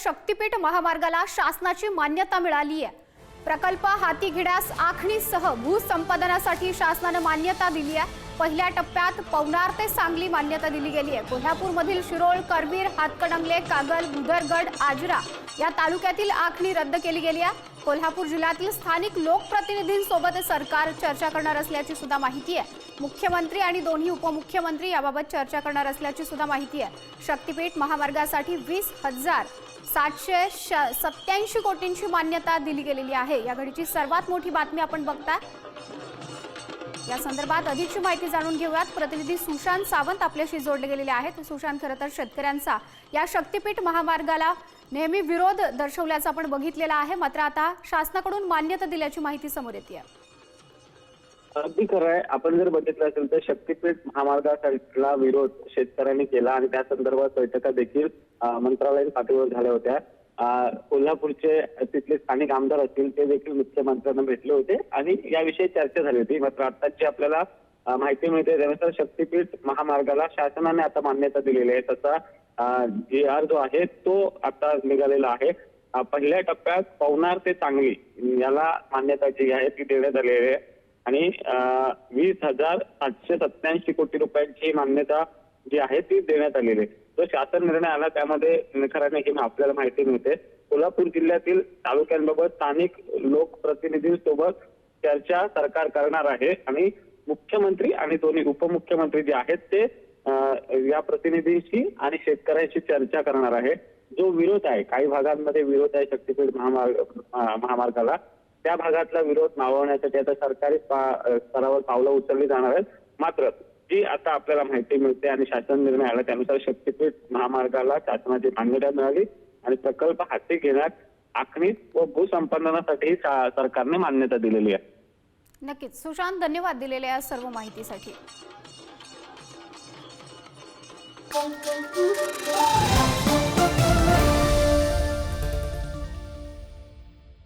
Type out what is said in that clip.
शक्तीपीठ महामार्गाला शासनाची मान्यता मिळाली आहे प्रकल्प हाती घेण्यास आखणीसह भूसंपादनासाठी शासनानं मान्यता दिली आहे पहिल्या टप्प्यात पवनार ते सांगली मान्यता दिली गेली आहे कोल्हापूरमधील शिरोळ करवीर हातकणंगले कागल भुदरगड आजरा या तालुक्यातील आखणी रद्द केली गेली आहे कोल्हापूर जिल्ह्यातील स्थानिक लोकप्रतिनिधींसोबत सरकार चर्चा करणार असल्याची सुद्धा माहिती आहे मुख्यमंत्री आणि दोन्ही उपमुख्यमंत्री याबाबत चर्चा करणार असल्याची सुद्धा माहिती आहे शक्तीपीठ महामार्गासाठी वीस हजार सातशे श सत्याऐंशी कोटींची मान्यता दिली गेलेली आहे. या घडीची सर्वात मोठी बातमी आपण बघताय. या संदर्भात अधिकची माहिती जाणून घेऊयात. प्रतिनिधी सुशांत सावंत आपल्याशी जोडले गेलेले आहेत. सुशांत खरं तर शेतकऱ्यांचा या शक्तीपीठ महामार्गाला नेहमी विरोध दर्शवल्याचं आपण बघितलेला आहे. मात्र आता शासनाकडून मान्यता दिल्याची माहिती समोर येते अगदी खरं आहे. आपण जर बघितलं असेल तर शक्तीपीठ महामार्गासाठीला विरोध शेतकऱ्यांनी केला आणि त्या संदर्भात बैठका देखील मंत्रालयीन पातळीवर झाल्या होत्या. कोल्हापूरचे तिथले स्थानिक आमदार असतील ते देखील मुख्यमंत्र्यांना भेटले होते आणि याविषयी चर्चा झाली होती. मात्र आताची आपल्याला माहिती मिळते त्यानुसार शक्तीपीठ महामार्गाला शासनाने आता मान्यता दिलेली आहे. तसा जी आर जो आहे तो आता निघालेला आहे. पहिल्या टप्प्यात पवनार ते सांगली याला मान्यता जी आहे ती देण्यात आलेली आहे. आणि वीस हजार सातशे सत्याऐंशी कोटी रुपयांची मान्यता जी आहे ती देण्यात आलेली आहे. जो शासन निर्णय आला त्यामध्ये निखराने ही आपल्याला माहिती मिळते. कोल्हापूर जिल्ह्यातील तालुक्यांबाबत स्थानिक लोकप्रतिनिधींसोबत चर्चा सरकार करणार आहे आणि मुख्यमंत्री आणि दोन्ही उपमुख्यमंत्री जे आहेत ते या प्रतिनिधींशी आणि शेतकऱ्यांशी चर्चा करणार आहे. जो विरोध आहे काही भागांमध्ये विरोध आहे शक्तीपीठ महामार्ग महामार्गाला त्या भागातला विरोध मावळण्यासाठी आता सरकारी स्तरावर पावलं उचलली जाणार आहेत. मात्र जी आता आपल्याला माहिती मिळते आणि शासन निर्णय आला त्यानुसार शक्तीपीठ महामार्गाला शासनाची मान्यता मिळाली आणि प्रकल्प हाती घेण्यात आखणी व भूसंपादनासाठी सरकारने मान्यता दिलेली आहे. नक्कीच. सुशांत धन्यवाद दिलेल्या या सर्व माहितीसाठी.